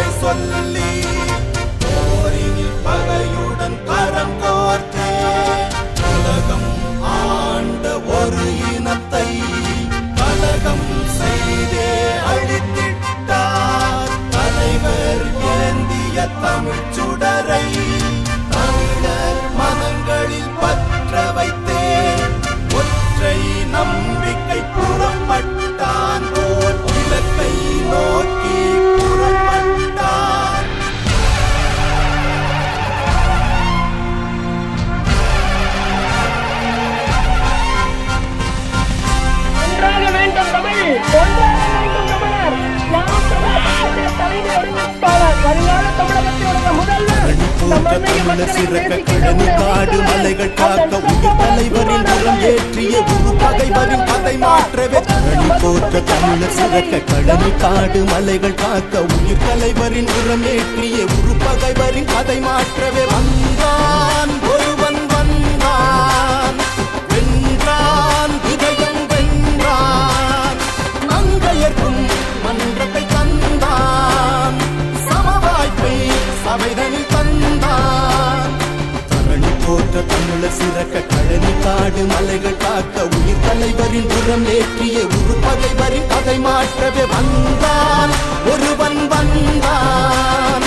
ah மலைகள் காக்க உயிர் தலைவரின் முகம் ஏற்றிய குரு பகைவரின் கதை மாற்றவே கழனி போற்ற தமிழர் சிறக்க கழனி காடு மலைகள் காக்க உயிர் தலைவரின் உரம் ஏற்றிய குரு பகைவரின் கதை மாற்றவே வந்த பறக்க கழனி காடு மலைகள் காக்க உயிர் தலைவரின் புறம் ஏற்றிய உரு பகைவரின் கதை மாற்றவே வந்தான். ஒருவன் வந்தான்.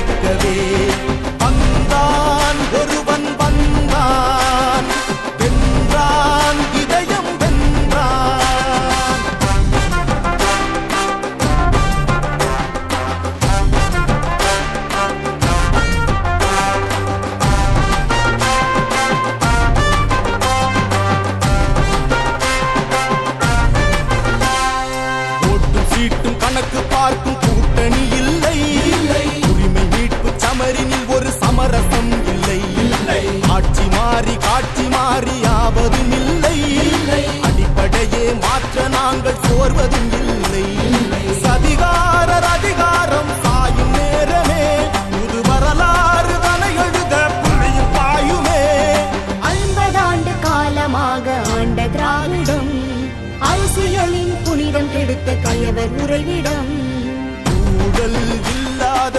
நிற்கவே வந்தான் ஒருவன் வந்தான் வென்றான் இதயம் வென்றான். ஓட்டும் சீட்டும் கணக்கு பார்த்து அரசியலின் புனிதம் கெடுத்த கயவர் உறைவிடம் இல்லாத